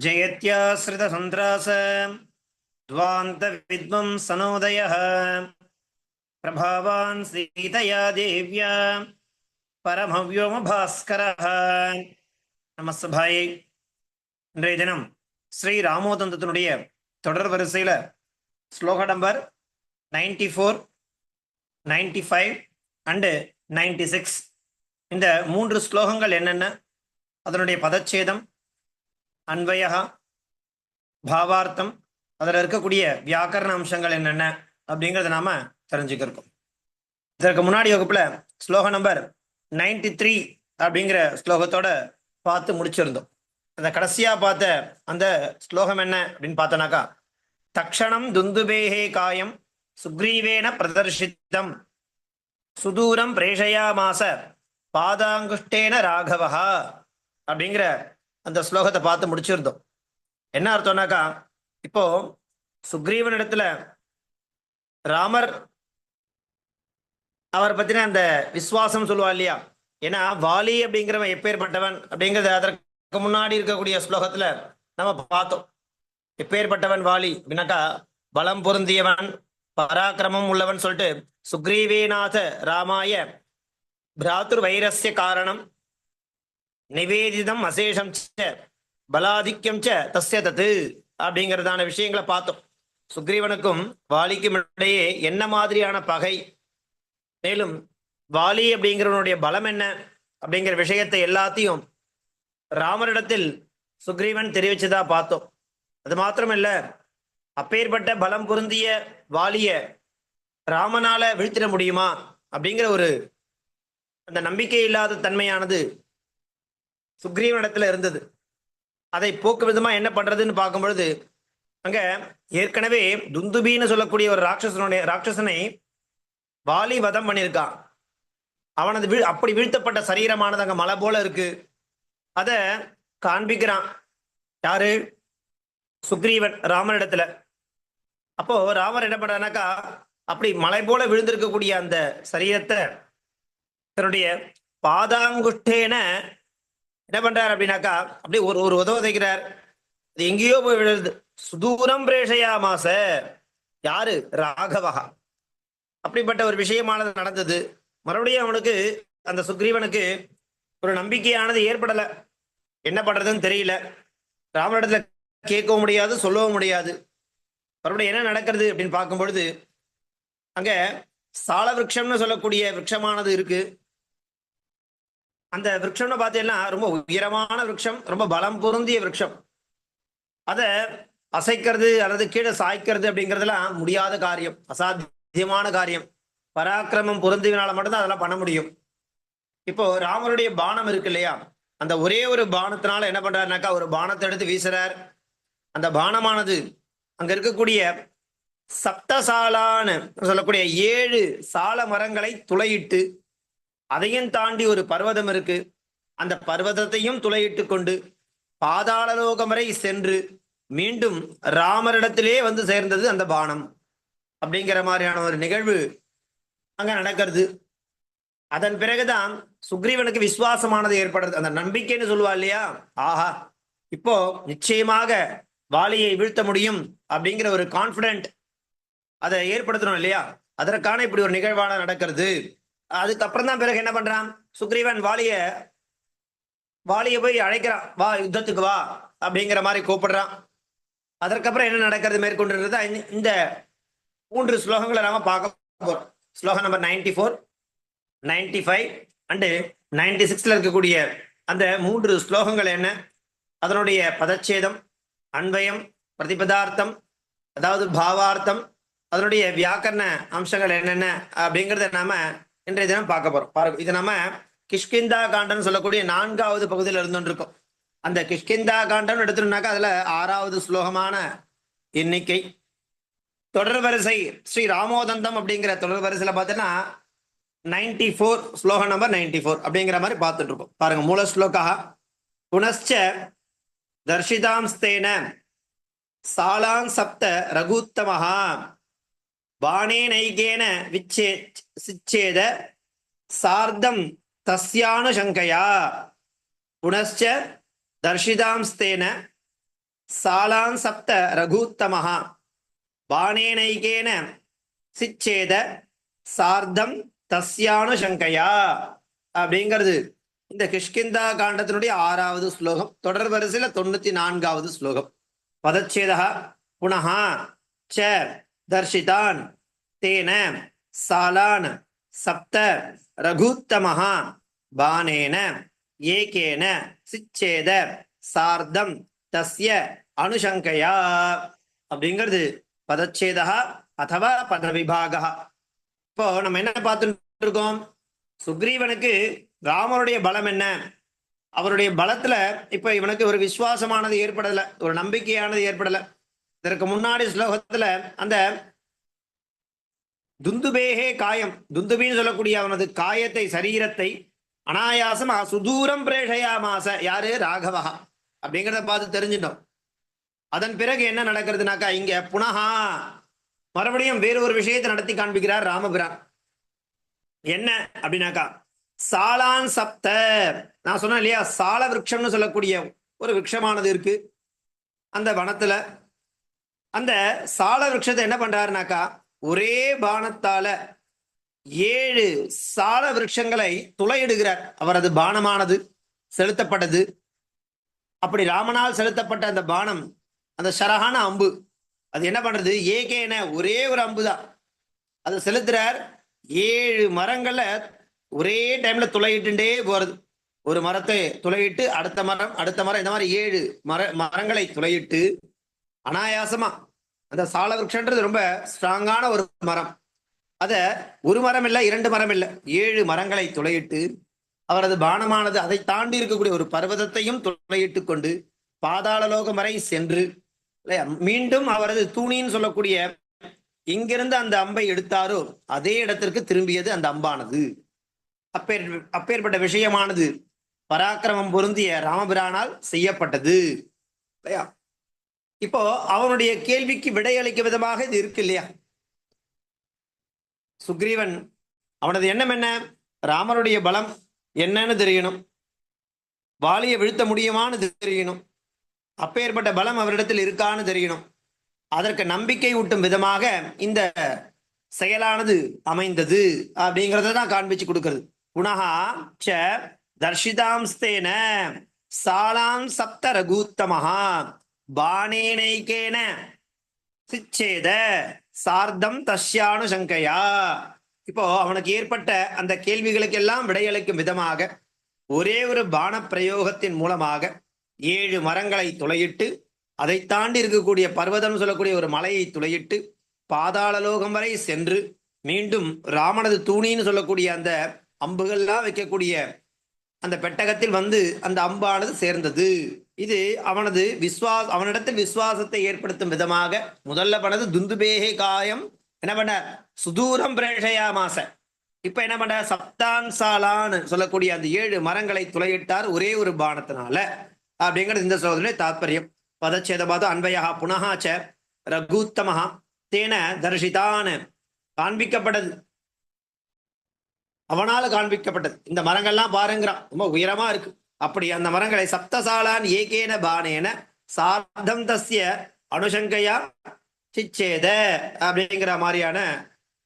जयत्याश्रितसन्त्रास द्वान्तविद्वं सनोदयः प्रभावान् सीतया देव्या பரமவ்யோமபாஸ்கரः நமஸ்தபாயை இன்றைய தினம் ஸ்ரீ ராமோதந்தத்தினுடைய தொடர் வரிசையில் ஸ்லோக number ninety four ninety five and ninety six இந்த மூன்று ஸ்லோகங்கள் என்னென்ன அதனுடைய பதச்சேதம் அன்வயா பாவார்த்தம் அதில் இருக்கக்கூடிய வியாக்கரண அம்சங்கள் என்னென்ன அப்படிங்கிறத நாம தெரிஞ்சுக்கிருக்கோம். இதற்கு முன்னாடி வகுப்புல ஸ்லோக நம்பர் நைன்டி த்ரீ அப்படிங்கிற ஸ்லோகத்தோட பார்த்து முடிச்சிருந்தோம். அந்த கடைசியா பார்த்த அந்த ஸ்லோகம் என்ன அப்படின்னு பார்த்தோன்னாக்கா தக்ஷணம் துந்துபேஹே காயம் சுக்ரீவேன பிரதர்ஷித்தம் சுதூரம் பிரேஷயாமாச பாதாங்குஷ்டேன ராகவஹா அப்படிங்கிற அந்த ஸ்லோகத்தை பார்த்து முடிச்சிருந்தோம். என்ன அர்த்தம்னாக்கா இப்போ சுக்ரீவன் இடத்துல ராமர் அவர் பத்தின அந்த விசுவாசம் சொல்லுவா இல்லையா? ஏன்னா வாலி அப்படிங்கிறவன் எப்பேற்பட்டவன் அப்படிங்கறத அதற்கு முன்னாடி இருக்கக்கூடிய ஸ்லோகத்துல நம்ம பார்த்தோம். எப்பேற்பட்டவன் வாலி? அப்படின்னாக்கா பலம் பொருந்தியவன் பராக்கிரமம் உள்ளவன் சொல்லிட்டு சுக்ரீவேநாத ராமாய பிராத்துர் வைரஸ்ய காரணம் நிவேதிதம் அசேஷம் ச பலாதிக்கம் ச தஸ்ய தத்து அப்படிங்கிறதான விஷயங்களை பார்த்தோம். சுக்ரீவனுக்கும் வாலிக்கும் இடையே என்ன மாதிரியான பகை? மேலும் வாலி அப்படிங்கிறவனுடைய பலம் என்ன? அப்படிங்கிற விஷயத்தை எல்லாத்தையும் ராமரிடத்தில் சுக்ரீவன் தெரிவிச்சதா பார்த்தோம். அது மாத்திரமல்ல அப்பேற்பட்ட பலம் பொருந்திய வாலிய ராமனால வீழ்த்திட முடியுமா? அப்படிங்கிற ஒரு அந்த நம்பிக்கை இல்லாத தன்மையானது சுக்ரீவனிடத்துல இருந்தது. அதை போக்கு விதமா என்ன பண்றதுன்னு பார்க்கும் பொழுது அங்க ஏற்கனவே துந்துபின்னு சொல்லக்கூடிய ஒரு ராட்சசனுடைய ராட்சசனை வாலி வதம் பண்ணியிருக்கான். அவனது வீழ் அப்படி வீழ்த்தப்பட்ட சரீரமானது அங்க மலை போல இருக்கு. அத காண்பிக்கிறான். யாரு? சுக்ரீவன் ராமனிடத்துல. அப்போ ராமர் என்ன பண்றானாக்கா அப்படி மலை போல விழுந்திருக்கக்கூடிய அந்த சரீரத்தை தன்னுடைய பாதாங்குஷ்டேன என்ன பண்றார் அப்படின்னாக்கா அப்படியே ஒரு ஒரு உதவ தைக்கிறார் அது எங்கேயோ போய் விழுது. சுதூரம் பிரேஷையா மாச யாரு? ராகவகா அப்படிப்பட்ட ஒரு விஷயமானது நடந்தது. மறுபடியும் அவனுக்கு அந்த சுக்ரீவனுக்கு ஒரு நம்பிக்கையானது ஏற்படல. என்ன பண்றதுன்னு தெரியல. ராமனிடத்துல கேட்கவும் முடியாது சொல்லவும் முடியாது. மறுபடியும் என்ன நடக்கிறது அப்படின்னு பார்க்கும் பொழுது அங்க சால விரக்ஷம்னு சொல்லக்கூடிய விரக்ஷமானது இருக்கு. அந்த விரக்ஷம்னு பார்த்தீங்கன்னா ரொம்ப உயரமான விரக்ஷம் ரொம்ப பலம் பொருந்திய விரக்ஷம் அதை அசைக்கிறது அல்லது கீழே சாய்க்கிறது அப்படிங்கிறதுலாம் முடியாத காரியம் அசாத்தியமான காரியம். பராக்கிரமம் பொருந்தினால மட்டும்தான் அதெல்லாம் பண்ண முடியும். இப்போ ராமருடைய பானம் இருக்கு இல்லையா? அந்த ஒரே ஒரு பானத்தினால என்ன பண்றாருனாக்கா ஒரு பானத்தை எடுத்து வீசுறார். அந்த பானமானது அங்க இருக்கக்கூடிய சப்தசாலான்னு சொல்லக்கூடிய ஏழு சால மரங்களை துளையிட்டு அதையும் தாண்டி ஒரு பர்வதம் இருக்கு. அந்த பர்வதத்தையும் துளையிட்டு கொண்டு பாதாளலோகம் வரை சென்று மீண்டும் ராமரிடத்திலே வந்து சேர்ந்தது அந்த பானம். அப்படிங்கிற மாதிரியான ஒரு நிகழ்வு அங்க நடக்கிறது. அதன் பிறகுதான் சுக்ரீவனுக்கு விசுவாசமானது ஏற்படுறது அந்த நம்பிக்கைன்னு சொல்லுவா இல்லையா? ஆஹா இப்போ நிச்சயமாக வாலியை வீழ்த்த முடியும் அப்படிங்கிற ஒரு கான்பிடென்ட் அதை ஏற்படுத்தணும் இல்லையா? அதற்கான இப்படி ஒரு நிகழ்வான நடக்கிறது. அதுக்கப்புறம் தான் பிறகு என்ன பண்றான்? சுக்ரீவன் வாலிய வாலிய போய் அழைக்கிறான். வா யுத்தத்துக்கு வா அப்படிங்கிற மாதிரி கூப்பிடுறான். அதற்கப்புறம் என்ன நடக்கிறது மேற்கொண்டு இந்த மூன்று ஸ்லோகங்களை நாம பார்க்க போறோம். ஸ்லோகம் number ninety four ninety five and ninety சிக்ஸ்ல இருக்கக்கூடிய அந்த மூன்று ஸ்லோகங்கள் என்ன? அதனுடைய பதச்சேதம் அன்வயம் பிரதிபதார்த்தம் அதாவது பாவார்த்தம் அதனுடைய வியாக்கரண அம்சங்கள் என்னென்ன அப்படிங்கிறத நாம இன்றைய தினம் பார்க்க போறோம். பாருங்க இது நம்ம கிஷ்கிந்தா காண்டம் சொல்லக்கூடிய நான்காவது பகுதியில் இருந்துருக்கோம் அந்த கிஷ்கிந்தா காண்டம் எடுத்துட்டோம்னாக்கா அதுல ஆறாவது ஸ்லோகமான எண்ணிக்கை. தொடர் வரிசை ஸ்ரீ ராமோதந்தம் அப்படிங்கிற தொடர் வரிசையில பார்த்தீங்கன்னா நைன்டி ஃபோர் ஸ்லோக நம்பர் நைன்டி ஃபோர் அப்படிங்கிற மாதிரி பார்த்துட்டு இருக்கோம். பாருங்க மூல ஸ்லோகா. புனச்ச தர்ஷிதாம்ஸ்தேன சாலான் சப்த ரகுத்தமஹா பாணேனைகேன விச்சே சிச்சேத சார்த்தம் தஸ்யானுசங்கையா. புனச்ச தர்ஷிதாம்ஸ்தேன சாலான் சப்த ரகுத்தமஹா. பானேனைகேன சிச்சேத சார்த்தம் தஸ்யானுசங்கையா. அப்படிங்கிறது. இந்த கிஷ்கிந்தா காண்டத்தினுடைய ஆறாவது ஸ்லோகம் தொடர் வரிசையில் தொண்ணூத்தி நான்காவது ஸ்லோகம். பதச்சேதா புனः ச தர்ஷிதான் தேன சாலான் சப்த ரகுத்தமஹா பானேன ஏகேன சிச்சேத சார்தம் தஸ்ய அனுசங்கையா. அப்படிங்கிறது பதச்சேதா அதவா பதவிபாகா இப்போ நம்ம என்ன பார்த்துட்டு இருக்கோம் சுக்ரீவனுக்கு ராமருடைய பலம் என்ன? அவருடைய பலத்துல இப்ப இவனுக்கு ஒரு விசுவாசமானது ஏற்படலை ஒரு நம்பிக்கையானது ஏற்படலை. இதற்கு முன்னாடி ஸ்லோகத்துல அந்த துந்துபேகே காயம். துந்துபின்னு சொல்லக்கூடிய அவனது காயத்தை சரீரத்தை அனாயாசமா சுதூரம் பிரேஷயாமாச. யாரு? ராகவா. அப்படிங்கிறத பார்த்து தெரிஞ்சிட்டோம். அதன் பிறகு என்ன நடக்கிறதுனாக்கா இங்க புனகா மறுபடியும் வேறு ஒரு விஷயத்தை நடத்தி காண்பிக்கிறார் ராமபிரான். என்ன அப்படின்னாக்கா சாலான் சப்த. நான் சொன்னேன் இல்லையா சால விரக்ஷம்னு சொல்லக்கூடிய ஒரு விரக்ஷமானது இருக்கு. அந்த வனத்துல அந்த சால விருட்சத்தை என்ன பண்றாருனாக்கா ஒரே பானத்தால ஏழு சால விருட்சங்களை துளையிடுகிறார். அவரது பானமானது செலுத்தப்பட்டது. அப்படி ராமனால் செலுத்தப்பட்ட அந்த பானம் அந்த சரகான அம்பு அது என்ன பண்றது? ஏகேன ஒரே ஒரு அம்பு தான் அது செலுத்துறார். ஏழு மரங்களை ஒரே டைம்ல துளையிட்டுண்டே போறது. ஒரு மரத்தை துளையிட்டு அடுத்த மரம் அடுத்த மரம் இந்த மாதிரி ஏழு மர மரங்களை துளையிட்டு அனாயாசமா. அந்த சால விரக்ஷன்றது ரொம்ப ஸ்ட்ராங்கான ஒரு மரம். அத ஒரு மரம் இல்ல இரண்டு மரம் இல்ல ஏழு மரங்களை துளையிட்டு அவரது பானமானது அதை தாண்டி இருக்கக்கூடிய ஒரு பர்வதத்தையும் துளையிட்டு கொண்டு பாதாள லோகம் வரை சென்று இல்லையா? மீண்டும் அவரது தூணின்னு சொல்லக்கூடிய இங்கிருந்து அந்த அம்பை எடுத்தாரோ அதே இடத்திற்கு திரும்பியது அந்த அம்பானது. அப்பேர் அப்பேற்பட்ட விஷயமானது பராக்கிரமம் பொருந்திய ராமபிரானால் செய்யப்பட்டது இல்லையா? இப்போ அவனுடைய கேள்விக்கு விடையளிக்கும் விதமாக இது இருக்கு இல்லையா? சுக்ரீவன் அவனது எண்ணம் என்ன? ராமனுடைய பலம் என்னன்னு தெரியணும். வாலியை வீழ்த்த முடியுமான்னு தெரியணும். அப்பேற்பட்ட பலம் அவரிடத்தில் இருக்கான்னு தெரியணும். அதற்கு நம்பிக்கை ஊட்டும் விதமாக இந்த செயலானது அமைந்தது அப்படிங்கிறத தான் காண்பிச்சு கொடுக்கிறது. புனகா ச தர்ஷிதாம்ஸ்தேன சாலாம் சப்த ரகுத்தமஹா. பானேனைக்கேன சிச்சேத சார்த்தம் தஸ்யானு சங்கையா. இப்போ அவனுக்கு ஏற்பட்ட அந்த கேள்விகளுக்கெல்லாம் விடையளிக்கும் விதமாக ஒரே ஒரு பான பிரயோகத்தின் மூலமாக ஏழு மரங்களை துளையிட்டு அதை தாண்டி இருக்கக்கூடிய பர்வதம் சொல்லக்கூடிய ஒரு மலையை துளையிட்டு பாதாளலோகம் வரை சென்று மீண்டும் ராமனது தூணின்னு சொல்லக்கூடிய அந்த அம்புகள்லாம் வைக்கக்கூடிய அந்த பெட்டகத்தில் வந்து அந்த அம்பானது சேர்ந்தது. இது அவனது விஸ்வாஸ் அவனிடத்தில் விசுவாசத்தை ஏற்படுத்தும் விதமாக முதல்ல பண்ணது துந்துபேகே காயம் என்ன பண்ண? சுதூரம் பிரேஷயா மாச இப்ப என்ன பண்ண? சப்தான் சாலான்னு சொல்லக்கூடிய அந்த ஏழு மரங்களை துளையிட்டார் ஒரே ஒரு பானத்தினால. அப்படிங்கிறது இந்த சோதனை தாத்பரியம். பதச்சேதபாத அன்பயா புனகாச்ச ச ரகுத்தமஹா தேன தர்ஷிதான் காண்பிக்கப்பட்டது. அவனால காண்பிக்கப்பட்டது. இந்த மரங்கள்லாம் பாருங்கிறான். ரொம்ப உயரமா இருக்கு. அப்படி அந்த மரங்களை சப்தசாலான் ஏகேன பானேன சார்த்தம் தஸ்ய அனுசங்கையா சிச்சேத அப்படிங்கிற மாதிரியான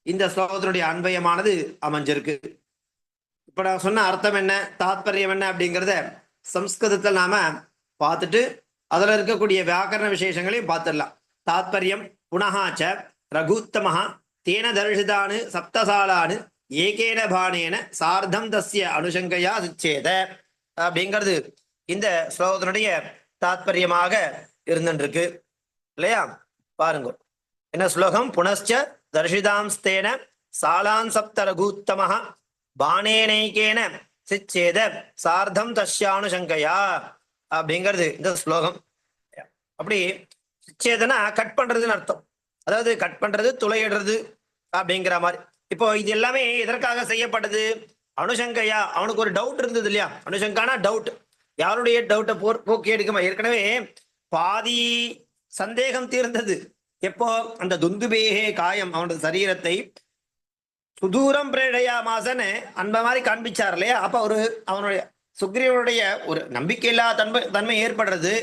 இந்த ஸ்லோகத்தினுடைய அன்பயமானது அமைஞ்சிருக்கு. இப்ப நான் சொன்ன அர்த்தம் என்ன தாத்பரியம் என்ன அப்படிங்கிறத சம்ஸ்கிருதத்தில் நாம பார்த்துட்டு அதுல இருக்கக்கூடிய வியாக்கரண விசேஷங்களையும் பார்த்துடலாம். தாத்பரியம் புனகாச்ச ரகுத்தமஹா தேன தரிசிதானு சப்தசாலானு ஏகேன பானேன சார்த்தம் தஸ்ய அனுசங்கையா சிச்சேத அப்படிங்கிறது இந்த ஸ்லோகத்தினுடைய தாத்பரியமாக இருந்துருக்கு இல்லையா? பாருங்க. என்ன ஸ்லோகம்? புனశ్చ தர்ஷிதாம்ஸ்தேன சாலான் சப்த ரகுத்தமஹ பானேனைக்கேன சிச்சேத சார்த்தம் தஷ்யானுசங்கையா அப்படிங்கிறது இந்த ஸ்லோகம். அப்படி சிச்சேதனா கட் பண்றதுன்னு அர்த்தம். அதாவது கட் பண்றது துளையிடுறது அப்படிங்கிற மாதிரி. இப்போ இது எல்லாமே எதற்காக செய்யப்பட்டது? அனுசங்கையா? அவனுக்கு ஒரு டவுட் இருந்தது இல்லையா? அனுசங்கானா? டவுட் யாருடைய டவுட்டை போர் போக்கி எடுக்குமா? ஏற்கனவே பாதி சந்தேகம் தீர்ந்தது. எப்போ? அந்த துந்துபேகே காயம் அவனது சரீரத்தை சுதூரம் பிரேழையா மாசன்னு அன்ப மாதிரி காண்பிச்சார் இல்லையா? அப்ப ஒரு அவனுடைய சுக்ரீவனுடைய ஒரு நம்பிக்கையில்லா தன்மை தன்மை ஏற்படுறது.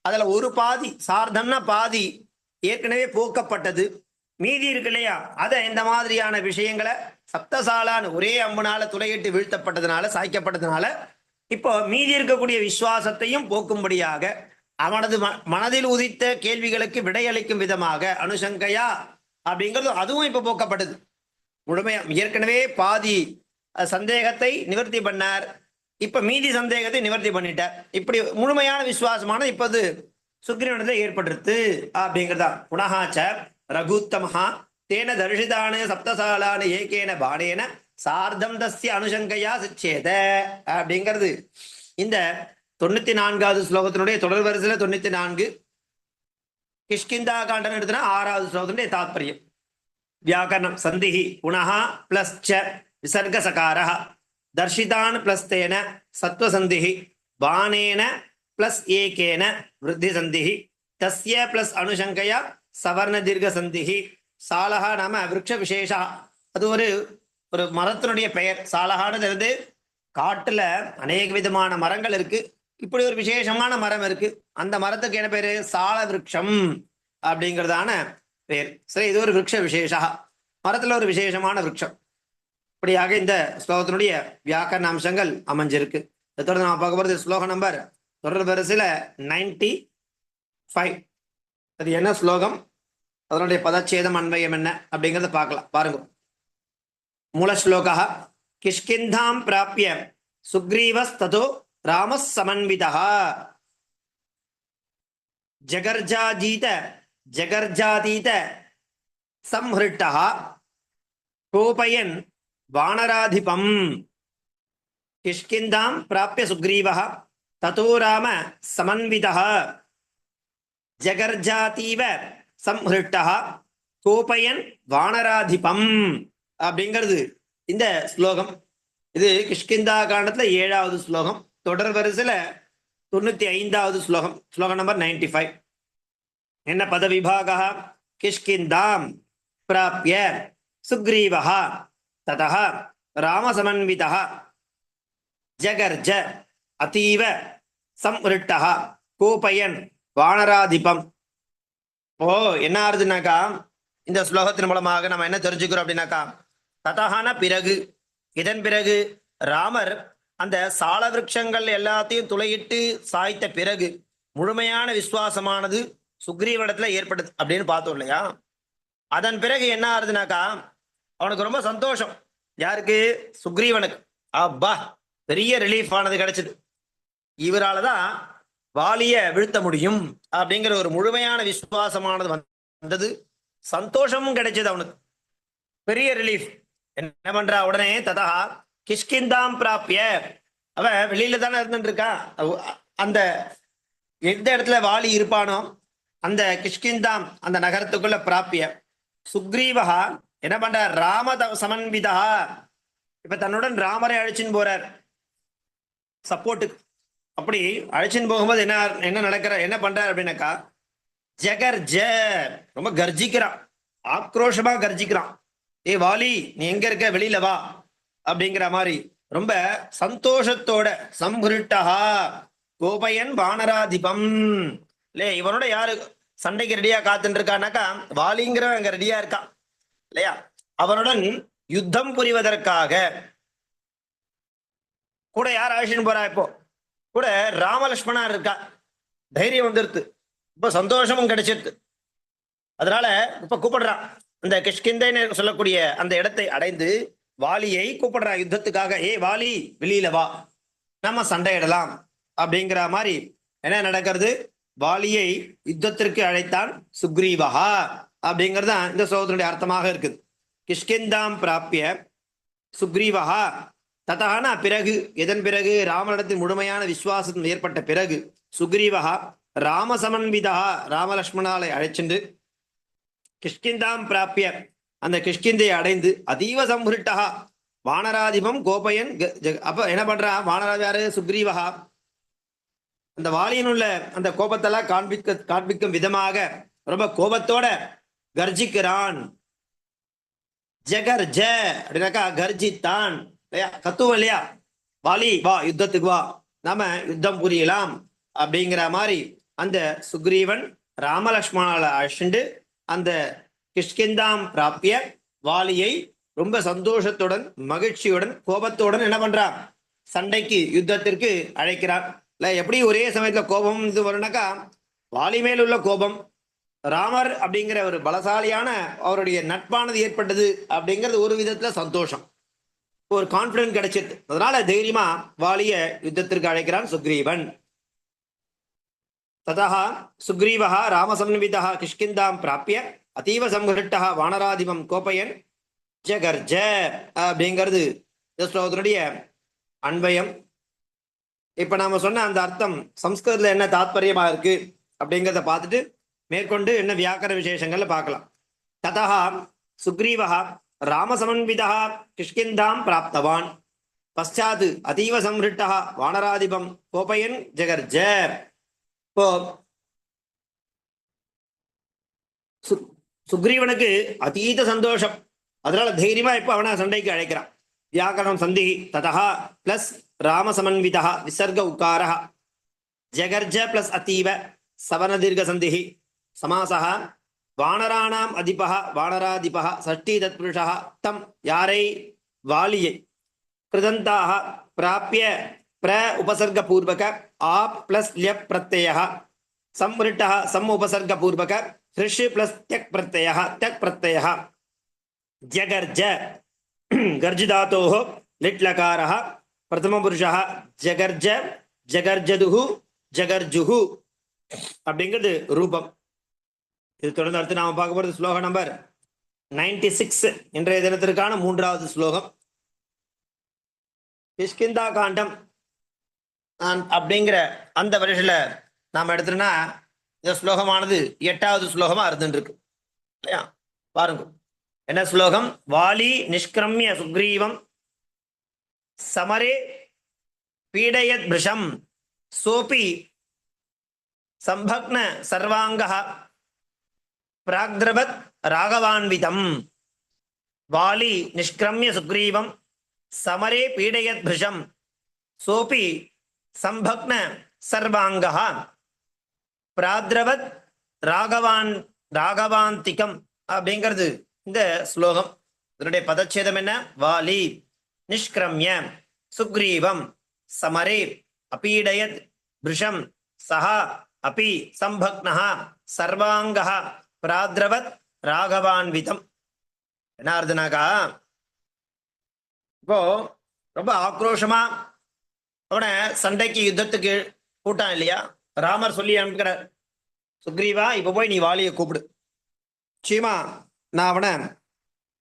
அதுல ஒரு பாதி சார்தம்னா பாதி ஏற்கனவே போக்கப்பட்டது. மீதி இருக்கு இல்லையா? அதை இந்த மாதிரியான விஷயங்களை சப்தசாலான்னு ஒரே அம்புனால துளையிட்டு வீழ்த்தப்பட்டதுனால சாய்க்கப்பட்டதுனால இப்போ மீதி இருக்கக்கூடிய விசுவாசத்தையும் போக்கும்படியாக அவனது ம- மனதில் உதித்த கேள்விகளுக்கு விடையளிக்கும் விதமாக அனுசங்கையா அப்படிங்கிறது அதுவும் இப்போ போக்கப்பட்டது. முழுமையா ஏற்கனவே பாதி சந்தேகத்தை நிவர்த்தி பண்ணார். இப்ப மீதி சந்தேகத்தை நிவர்த்தி பண்ணிட்டார். இப்படி முழுமையான விசுவாசமான இப்போது சுக்ரீவனத்தில் ஏற்பட்டிருத்து அப்படிங்கிறதா புனகாச்ச ரகுத்தமஹா தேன தர்ஷிதான சப்தசாலான ஏகேன பானேன சார்தம் தஸ்ய அனுசங்கையா சிச்சேத அப்படிங்கிறது. இந்த தொண்ணூத்தி நான்காவது ஸ்லோகத்தினுடைய தொடர் வரிசையில தொண்ணூத்தி நான்கு கிஷ்கிந்தா காண்டன் எடுத்துனா ஆறாவது ஸ்லோகத்தினுடைய தாத்பரியம். வியாக்கரணம் சந்திஹி புனகா பிளஸ் ச விசர்கசகாரா தர்ஷிதான் பிளஸ் தேன சத்வசந்திஹி பானேன பிளஸ் ஏகேன விருத்தி சந்திஹி தஸ்ய பிளஸ் அனுசங்கையா சவர்ண தீர்க்க சந்திகி சாலஹா நாம விரக்ஷ விசேஷா அது ஒரு ஒரு மரத்தினுடைய பெயர். சாலஹானது இருந்து காட்டுல அநேக விதமான மரங்கள் இருக்கு. இப்படி ஒரு விசேஷமான மரம் இருக்கு. அந்த மரத்துக்கு என்ன பேரு? சால விரக்ஷம் அப்படிங்கிறதான பேர். சரி இது ஒரு விரக்ஷ விசேஷா மரத்துல ஒரு விசேஷமான விரக்ஷம் இப்படியாக இந்த ஸ்லோகத்தினுடைய வியாக்கரண அம்சங்கள் அமைஞ்சிருக்கு தொடர்ந்து நான் பார்க்க போகிறது ஸ்லோகம் நம்பர் தொடர் வரிசையில் நைன்டி ஃபைவ் அது என்ன ஸ்லோகம்? அதனுடைய பதச்சேதம் அன்வயம் என்ன? அப்படிங்கிறத பார்க்கலாம். பாருங்க. மூல ஸ்லோகா கிஷ்கிந்தாம் பிராபிய சுக்ரீவஸ்ததோ ராம சமன்விதா ஜகர்ஜாதீத ஜகர்ஜாதீத சம்ஹிருட்டா கோபயன் வானராதிபம். கிஷ்கிந்தாம் பிராபிய சுக்ரீவா ததோ ராம சமன்விதா ஜகர்ஜாதீவ சம்ஹிருட்டः கோபயன் வானராதிபம் அப்படிங்கிறது இந்த ஸ்லோகம். இது கிஷ்கிந்தா காண்டத்துல ஏழாவது ஸ்லோகம். தொடர் வரிசையில தொண்ணூத்தி ஐந்தாவது ஸ்லோகம். ஸ்லோகம் நம்பர் நைன்டி ஃபைவ் என்ன பதவிபாக? கிஷ்கிந்தாம் பிராபிய சுக்ரீவா ததா ராமசமன்விதா ஜகர்ஜ அதீவ சம்ருட்டா கோபயன் வானராதிபம். ஓ என்ன ஆறுதுனாக்கா இந்த ஸ்லோகத்தின் மூலமாக நம்ம என்ன தெரிஞ்சுக்கிறோம் அப்படின்னாக்கா ததகான பிறகு இதன் பிறகு ராமர் அந்த சால விருட்சங்கள் எல்லாத்தையும் துளையிட்டு சாய்த்த பிறகு முழுமையான விசுவாசமானது சுக்ரீவனத்துல ஏற்படுது அப்படின்னு பார்த்தோம் இல்லையா? அதன் பிறகு என்ன ஆறுதுனாக்கா அவனுக்கு ரொம்ப சந்தோஷம். யாருக்கு? சுக்ரீவனுக்கு. அப்பா பெரிய ரிலீஃப் ஆனது கிடைச்சது. இவரால் தான் வாலிய வீழ்த்த முடியும் அப்படிங்கிற ஒரு முழுமையான விசுவாசமானது வந்தது. சந்தோஷமும் கிடைச்சது அவனுக்கு. பெரிய ரிலீஃப் என்ன பண்றா? உடனே ததா கிஷ்கிந்தாம் பிராப்பிய அவன் வெளியில தானே இருந்துட்டு இருக்கான் அவ- அந்த எந்த இடத்துல வாலி இருப்பானோ அந்த கிஷ்கிந்தாம் அந்த நகரத்துக்குள்ள பிராப்பிய சுக்ரீவகா என்ன பண்றார் ராம சமன்விதா. இப்ப தன்னுடன் ராமரை அழைச்சின்னு போறார். சப்போர்ட்டுக்கு. அப்படி அழைச்சின்னு போகும்போது என்ன என்ன நடக்கிற என்ன பண்றாரு அப்படின்னாக்கா ஜெகர் ஜ ரொம்ப கர்ஜிக்கிறான். ஆக்ரோஷமா கர்ஜிக்கிறான். ஏ வாலி நீ எங்க இருக்க? வெளியில வா. அப்படிங்கிற மாதிரி ரொம்ப சந்தோஷத்தோட சம்புருட்டா கோபையன் வானராதிபம். இல்லையா இவனோட யாரு? சண்டைக்கு ரெடியா காத்துட்டு இருக்கானாக்கா வாலிங்கிறவன் அங்க ரெடியா இருக்கான். இல்லையா? அவனுடன் யுத்தம் புரிவதற்காக. கூட யார் அழைச்சின்னு போறா இப்போ? கூட ராமலட்சுமணா இருக்கா? தைரியம் வந்துருது ரொம்ப சந்தோஷமும் கிடைச்சிருது அதனால இப்ப கூப்பிடுறான். அந்த கிஷ்கிந்தைன்னு சொல்லக்கூடிய அந்த இடத்தை அடைந்து வாலியை கூப்பிடுறான் யுத்தத்துக்காக. ஏ வாலி வெளியில வா. நம்ம சண்டையிடலாம். அப்படிங்கிற மாதிரி என்ன நடக்கிறது? வாலியை யுத்தத்திற்கு அழைத்தான் சுக்ரீவஹா அப்படிங்கிறது தான் இந்த சோதனுடைய அர்த்தமாக இருக்குது. கிஷ்கிந்தாம் பிராப்பிய சுக்ரீவஹா ததான பிறகு எதன் பிறகு? ராமனிடத்தில் முழுமையான விசுவாசம் ஏற்பட்ட பிறகு சுக்ரீவஹா ராமசமன்விதா ராமலக்ஷ்மணாலை அழைச்சென்று கிஷ்கிந்தாம் பிராப்பிய அந்த கிஷ்கிந்தையை அடைந்து அதீவ சம்ஹிருட்டா வானராதிபம் கோபயன் க- அப்ப என்ன பண்றா? வானராஜாரு சுக்ரீவகா. சுக்ரீவஹா அந்த வாலியின் உள்ள அந்த கோபத்தெல்லாம் காண்பிக்க காண்பிக்கும் விதமாக ரொம்ப கோபத்தோட கர்ஜிக்கிறான். ஜகர் ஜ அப்படின்னாக்கா கர்ஜித்தான். இல்லையா? கத்துவோம் இல்லையா? வாலி வா யுத்தத்துக்கு வா. நாம யுத்தம் புரியலாம் அப்படிங்கிற மாதிரி அந்த சுக்ரீவன் ராமலக்ஷ்மணால அழிச்சுண்டு அந்த கிஷ்கிந்தாம் பிராப்பிய வாலியை ரொம்ப சந்தோஷத்துடன் மகிழ்ச்சியுடன் கோபத்துடன் என்ன பண்றான்? சண்டைக்கு யுத்தத்திற்கு அழைக்கிறான். இல்ல எப்படி ஒரே சமயத்துல கோபம் இது வரும்னாக்கா வாலி மேல் உள்ள கோபம் ராமர் அப்படிங்கிற ஒரு பலசாலியான அவருடைய நட்பானது ஏற்பட்டது அப்படிங்கிறது ஒரு விதத்துல சந்தோஷம். ஒரு கான்பிடன்ட் கிடைச்சிது அதனால தைரியமா வாலிய யுத்தத்திற்கு அழைக்கிறான் சுக்ரீவன். ததா சுக்ரீவா ராமசம்விதா கிஷ்கிந்தாம் பிராப்பிய அதீவ சம்ஹிட்டா வானராதிபம் கோப்பயன். ஜகர்ஜ அப்படிங்கிறது ஸ்லோகத்தினுடைய அன்பயம். இப்ப நாம சொன்ன அந்த அர்த்தம் சம்ஸ்கிருதத்துல என்ன தாத்பரியமா இருக்கு அப்படிங்கிறத பார்த்துட்டு மேற்கொண்டு என்ன வியாக்கர விசேஷங்கள்ல பார்க்கலாம். ததா சுக்ரீவா ராமசமன்விதா கிஷ்கிந்தாம் பிராப்தவான். பశ్చాத் அதீவ சம்ருட்டா வானராதிபம் கோபயன் ஜெகர்ஜ இப்போ சுக்ரீவனுக்கு அதீத சந்தோஷம். அதனால தைரியமா இப்ப அவனை சண்டைக்கு அழைக்கிறான். வியாக்கரணம் சந்தி ததா பிளஸ் ராமசமன்விதா விசர்க உக்காரः. ஜெகர்ஜ பிளஸ் அதீவ சவனதீர்க சந்தி சமாசா வானராணாம் அதிபः வானராதிபः ஷஷ்டி தத்புருஷः தம் யாரை? வாலியை. கிருதந்தாக பிராப்பிய பிர உபசர்க பூர்வக ஆப் பிளஸ் லியப் பிரத்யய. சம்ருட்டः சம் உபசர்க பூர்வக ஹிருஷ் பிளஸ் தியக் பிரத்யய தியக் பிரத்யய. ஜகர்ஜ கர்ஜிதாத்தோ லிட்லகார லகாரः பிரதமபுருஷः ஜகர்ஜ ஜகர்ஜதுஹு ஜகர்ஜுஹு. அப்படிங்கிறது ரூபம். இது தொடர்ந்து அடுத்து நாம பார்க்க போறது ஸ்லோகம் நம்பர் 96 சிக்ஸ் இன்றைய தினத்திற்கான மூன்றாவது ஸ்லோகம். கிஷ்கிந்தா காண்டம் அப்படிங்கிற அந்த வருஷத்துல நாம எடுத்தோம்னா இந்த ஸ்லோகமானது எட்டாவது ஸ்லோகமா இருந்துருக்கு இல்லையா? பாருங்க. என்ன ஸ்லோகம்? வாலி நிஷ்கிரமிய சுக்ரீவம் சமரே பீடயத் பிருஷம் சோபி சம்பக்ன சர்வாங்க பிராக்திரவத் ராகவான்விதம் வாலி நிஷ்கிரமிய சுக்ரீவம் समरे पीडयत् भृशं सोऽपि सम्भग्न सर्वाङ्गः பிராத்ரவத் ராகவான் ராகவாந்திகம் அப்படிங்கிறது இந்த ஸ்லோகம் இதனுடைய பதச்சேதம் என்ன வாலி நிஷ்கிரமிய சுக்ரீவம் சமரே அபீடயத் பிருஷம் சஹா அபி சம்பக்னஹ சர்வாங்கஹ பிராத்ரவத் ராகவான்விதம் என்ன ஆறுதுனாக்கா இப்போ ரொம்ப ஆக்ரோஷமா அவனை சண்டைக்கு யுத்தத்துக்கு கூட்டான் இல்லையா? ராமர் சொல்லி அனுப்புகிறார். சுக்ரீவா இப்ப போய் நீ வாலியை கூப்பிடு. சீமா நான் அவனை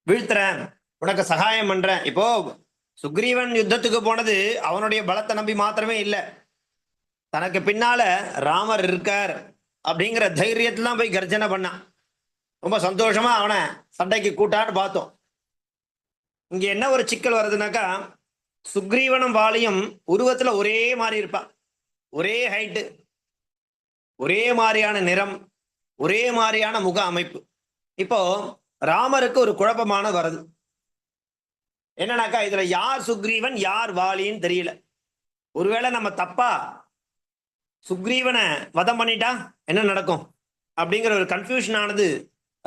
வீழ்த்துறேன். உனக்கு சகாயம் பண்றேன். இப்போ சுக்ரீவன் யுத்தத்துக்கு போனது அவனுடைய பலத்தை நம்பி மாத்திரமே இல்லை. தனக்கு பின்னால ராமர் இருக்கார் அப்படிங்கிற தைரியத்துல போய் கர்ஜனை பண்ணான். ரொம்ப சந்தோஷமா அவனை சண்டைக்கு கூட்டான்னு பார்த்தோம். இங்க என்ன ஒரு சிக்கல் வருதுனாக்கா சுக்ரீவனும் வாலியும் உருவத்துல ஒரே மாதிரி இருப்பான் ஒரே ஹைட்டு ஒரே மாதிரியான நிறம் ஒரே மாதிரியான முக அமைப்பு. இப்போ ராமருக்கு ஒரு குழப்பமான வருது. என்னன்னாக்கா இதுல யார் சுக்ரீவன் யார் வாலின்னு தெரியல. ஒருவேளை நம்ம தப்பா சுக்ரீவனை வதம் பண்ணிட்டா என்ன நடக்கும்? அப்படிங்கிற ஒரு கன்ஃபியூஷன் ஆனது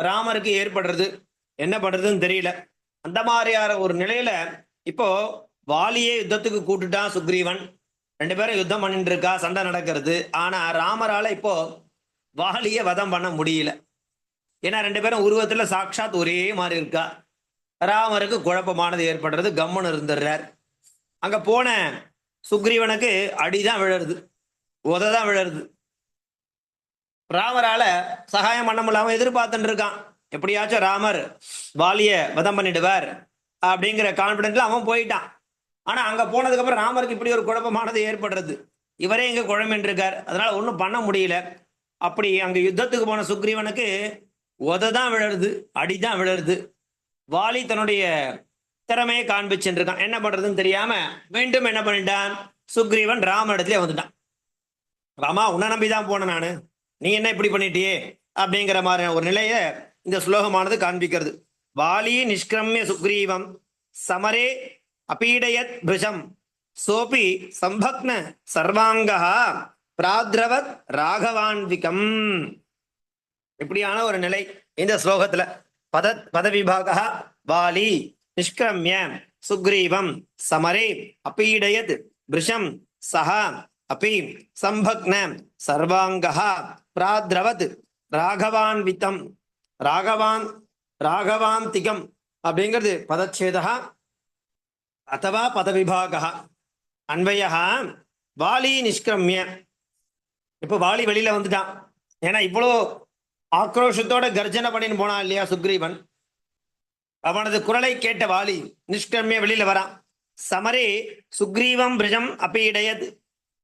ராமருக்கு ஏற்படுறது. என்ன பண்றதுன்னு தெரியல. அந்த மாதிரியான ஒரு நிலையில இப்போ வாலியே யுத்தத்துக்கு கூட்டுட்டான் சுக்ரீவன். ரெண்டு பேரும் யுத்தம் பண்ணிட்டு இருக்கா சண்டை நடக்கிறது. ஆனா ராமரால இப்போ வாலிய வதம் பண்ண முடியல. ஏன்னா ரெண்டு பேரும் உருவத்துல சாட்சாத் ஒரே மாதிரி இருக்கா. ராமருக்கு குழப்பமானது ஏற்படுறது. கம்முன்னு இருந்துடுறார். அங்க போன சுக்ரீவனுக்கு அடிதான் விழருது. உததான் விழருது. ராமரால சகாயம் பண்ண முடியாம எதிர்பார்த்துட்டு இருக்கான். எப்படியாச்சும் ராமர் வாலிய வதம் பண்ணிடுவார் அப்படிங்கிற கான்பிடன்ஸ்ல அவன் போயிட்டான். ஆனா அங்க போனதுக்கு அப்புறம் ராமருக்கு இப்படி ஒரு குழப்பமானது ஏற்படுறது. இவரே இங்க குழம்பின்னு இருக்கார் அதனால ஒன்றும் பண்ண முடியல. அப்படி அங்க யுத்தத்துக்கு போன சுக்ரீவனுக்கு உத தான் விழருது அடிதான் விழருது. வாலி தன்னுடைய திறமையை காண்பிச்சுருக்கான். இருக்கான் என்ன பண்றதுன்னு தெரியாம மீண்டும் என்ன பண்ணிட்டான்? சுக்ரீவன் ராம இடத்துல வந்துட்டான். ராமா உன்னை நம்பி தான் போனேன் நானு. நீ என்ன இப்படி பண்ணிட்டியே? அப்படிங்கிற மாதிரி ஒரு நிலையை இந்த ஸ்லோகமானது காண்பிக்கிறது. வாலி நிஷ்கிரமிய சுக்ரீவம் சமரே அபீடயத் பிருஷம் சோபி சம்பக்ன சர்வாங்கா பிராத்ரவத் ராகவான்விகம். இப்படியான ஒரு நிலை இந்த ஸ்லோகத்துல. பத பதவிபாக வாலி நிஷ்கிரமிய சுக்ரீவம் சமரே அபீடயத் பிருஷம் சஹா அப்பி சம்பக்ன சர்வாங்கா பிராத்ரவத் ராகவான்வித்தம் ராகவான் ராகவாந்திகம் அப்படிங்கிறது பதச்சேதா அத்தவா பதவிபாகா அன்வயா வாலி நிஷ்கிரமிய இப்போ வாலி வெளியில வந்துட்டான் ஏன்னா இவ்வளோ ஆக்ரோஷத்தோட கர்ஜனை பண்ணின்னு போனான் இல்லையா சுக்ரீவன் அவனது குரலை கேட்ட வாலி நிஷ்கிரமிய வெளியில வரான் சமரே சுக்ரீவம் பிரிஜம் அப்பீடையத்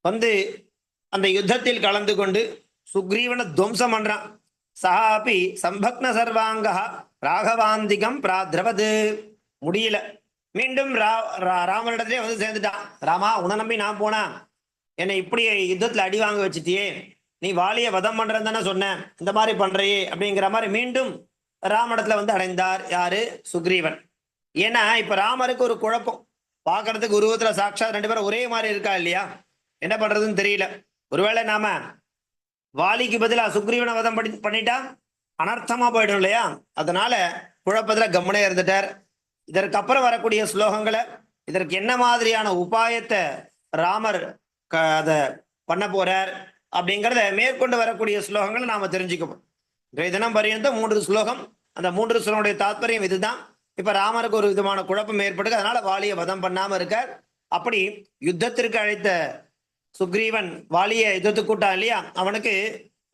வந்து அந்த யுத்தத்தில் கலந்து கொண்டு சுக்ரீவனை துவம்சம் பண்றான். சஹா அப்பி சம்பக்ன சர்வாங்கா ராகவாந்திகம் பிராத்ரவது முடியல. மீண்டும் ரா ரா- ராமனிடத்திலே வந்து சேர்ந்துட்டான். ராமா உன்னை நம்பி நான் போனா என்னை இப்படி யுத்தத்துல அடி வாங்க வச்சுட்டியே. நீ வாலிய வதம் பண்றேன்னு தானே சொன்னேன். இந்த மாதிரி பண்றையே அப்படிங்கிற மாதிரி மீண்டும் ராமனிடத்துல வந்து அடைந்தார் யாரு? சுக்ரீவன். ஏன்னா இப்ப ராமருக்கு ஒரு குழப்பம். பார்க்கறதுக்கு உருவத்துல சாட்சாத் ரெண்டு பேரும் ஒரே மாதிரி இருக்கா இல்லையா? என்ன பண்றதுன்னு தெரியல. ஒருவேளை நாம வாலிக்கு பதிலாக சுக்ரீவனை வதம் பண்ணி பண்ணிட்டா அனர்த்தமா போயிடும் இல்லையா? அதனால குழப்பத்துல கம்முனே இருந்துட்டார். இதற்கு அப்புறம் வரக்கூடிய ஸ்லோகங்களை இதற்கு என்ன மாதிரியான உபாயத்தை ராமர் க- அதை பண்ண போறார் அப்படிங்கிறத மேற்கொண்டு வரக்கூடிய ஸ்லோகங்களை நாம தெரிஞ்சுக்கணும் இன்றைய தினம் பரியந்தம் மூன்று ஸ்லோகம். அந்த மூன்று ஸ்லோகனுடைய தாத்பரியம் இதுதான். இப்ப ராமருக்கு ஒரு விதமான குழப்பம் ஏற்படுது அதனால வாலியை வதம் பண்ணாம இருக்கார். அப்படி யுத்தத்திற்கு அழைத்த சுக்ரீவன் வாலிய எதிர்த்து கூட்டான் இல்லையா? அவனுக்கு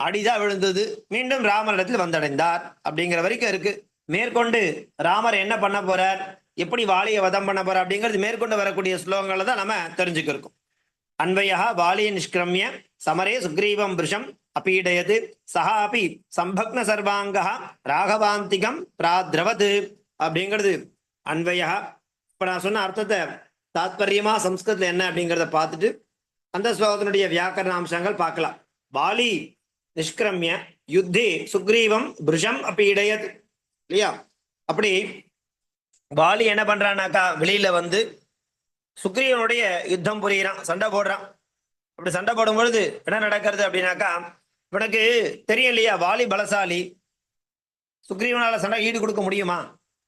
அடிதான் விழுந்தது. மீண்டும் ராமரிடத்தில் வந்தடைந்தார். அப்படிங்கிற வரைக்கும் இருக்கு. மேற்கொண்டு ராமர் என்ன பண்ண போறார்? எப்படி வாலியை வதம் பண்ண போறார் அப்படிங்கிறது மேற்கொண்டு வரக்கூடிய ஸ்லோகங்களை தான் நம்ம தெரிஞ்சுக்க இருக்கோம். அன்வயா வாலிய நிஷ்கிரமிய சமரே சுக்ரீவம் புருஷம் அப்பீடயது சஹா அப்பி சம்பக்ன சர்வாங்கா ராகவாந்திகம் பிராத்ரவது அப்படிங்கிறது அன்வயா. இப்ப நான் சொன்ன அர்த்தத்தை தாத்பரியமா சம்ஸ்கிருதத்துல என்ன அப்படிங்கிறத பார்த்துட்டு அந்த ஸ்லோகத்தினுடைய வியாக்கரண அம்சங்கள் பார்க்கலாம். வாலி நிஷ்கிரமிய யுத்தி சுக்ரீவம் பிருஷம் இடையது. இல்லையா? அப்படி வாலி என்ன பண்றானாக்கா வெளியில வந்து சுக்ரீவனுடைய யுத்தம் புரியிறான் சண்டை போடுறான். அப்படி சண்டை போடும் பொழுது என்ன நடக்கிறது அப்படின்னாக்கா இவனுக்கு தெரியும் இல்லையா வாலி பலசாலி. சுக்ரீவனால சண்டை ஈடு கொடுக்க முடியுமா?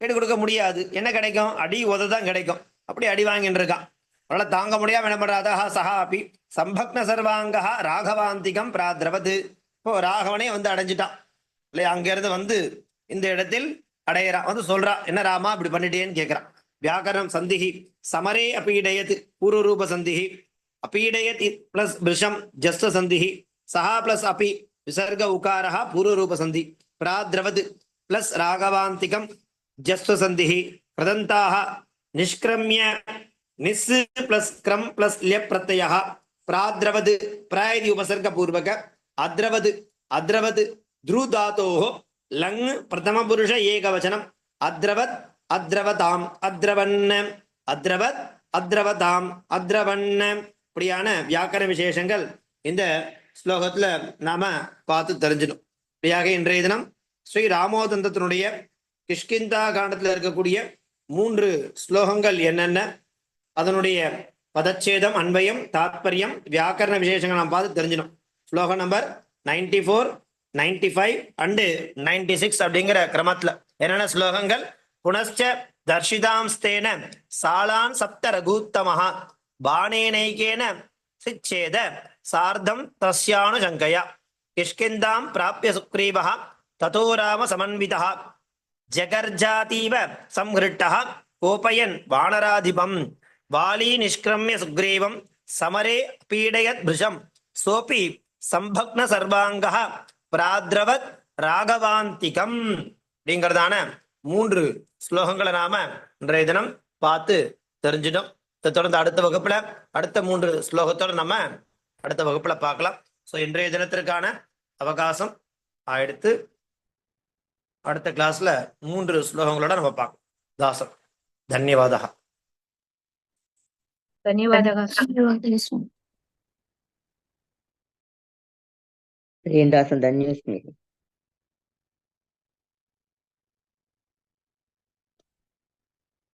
ஈடு கொடுக்க முடியாது. என்ன கிடைக்கும்? அடி உத தான் கிடைக்கும். அப்படி அடி வாங்கிட்டு இருக்கான். அதனால் தாங்க முடியாம என்ன பண்ணுற அதா சஹா அப்பி சம்பக்ன சர்வாங்கா ராகவாந்திகம் பிரா திரவது இப்போ ராகவனே வந்து அடைஞ்சிட்டான். இல்லையா? அங்கேருந்து வந்து இந்த இடத்தில் அடையிறான் வந்து சொல்றான் என்ன ராமா இப்படி பண்ணிட்டேன்னு கேட்குறான் வியாக்கரணம் சந்திகி சமரே அப்பீடயத் பூர்வரூப சந்திகி அப்பீடயத் பிளஸ் பிருஷம் ஜஸ்த சந்திகி சஹா பிளஸ் அப்பி விசர்க உகாரா பூர்வரூப சந்தி பிராத்ரவது பிளஸ் ராகவாந்திகம் ஜஸ்வ சந்திகி பிரதந்தாக நிஷ்கிரமிய நிஸ் பிளஸ் கிரம் பிளஸ் லியப் பிரத்யா பிராத்ரவது பிராயதி இது உபசர்க பூர்வக அத்ரவது அத்ரவது த்ருதாத்தோ லங் பிரதம புருஷ ஏகவச்சனம். அத்ரவத் அத்ரவதாம் அத்ரவண்ண. அத்ரவத் அத்ரவதாம் அத்ரவண்ண. இப்படியான வியாக்கரண விசேஷங்கள் இந்த ஸ்லோகத்துல நாம பார்த்து தெரிஞ்சிடும் இப்படியாக இன்றைய தினம் ஸ்ரீ ராமோதந்தத்தினுடைய கிஷ்கிந்தா காண்டத்துல இருக்கக்கூடிய மூன்று ஸ்லோகங்கள் என்னென்ன? அதனுடைய பதச்சேதம் அன்பயம் தாத்பரியம் வியாக்கரண விசேஷங்கள் நாம் பார்த்து தெரிஞ்சிடும். ஸ்லோகம் number ninety four ninety five and ninety six அப்படிங்கிற கிரமத்துல. என்னென்ன ஸ்லோகங்கள்? புனశ్చ தர்ஷிதாம்ஸ்தேன சாலான் சப்த ரகூத்தமஹ பானேனைகேன சிச்சேத சார்த்தம் தஸ்யானு சங்கயா கிஷ்கிந்தாம் பிராப்பிய சுக்ரீவா ததோ ராம சமன்விதः ஜகர்ஜாதீவ சம்ஹிருட்டः கோபயன் வானராதிபம் வாலி நிஷ்கிரமிய சுக்ரீவம் சமரே பீடயத் பிருஷம். சோபி சம்பக்ன சர்வாங்க பிராத்ரவத் ராகவாந்திகம். அப்படிங்கிறதான மூன்று ஸ்லோகங்களை நாம இன்றைய தினம் பார்த்து தெரிஞ்சிடும் இதை தொடர்ந்து அடுத்த வகுப்புல அடுத்த மூன்று ஸ்லோகத்தோட நம்ம அடுத்த வகுப்புல பார்க்கலாம். ஸோ இன்றைய தினத்திற்கான அவகாசம் எடுத்து அடுத்த கிளாஸ்ல மூன்று ஸ்லோகங்களோட நம்ம பார்க்கலாம். தாசம். தன்யவாதா ధన్యవాదాలు శ్రీనివాసం ధన్యూస్ మీకు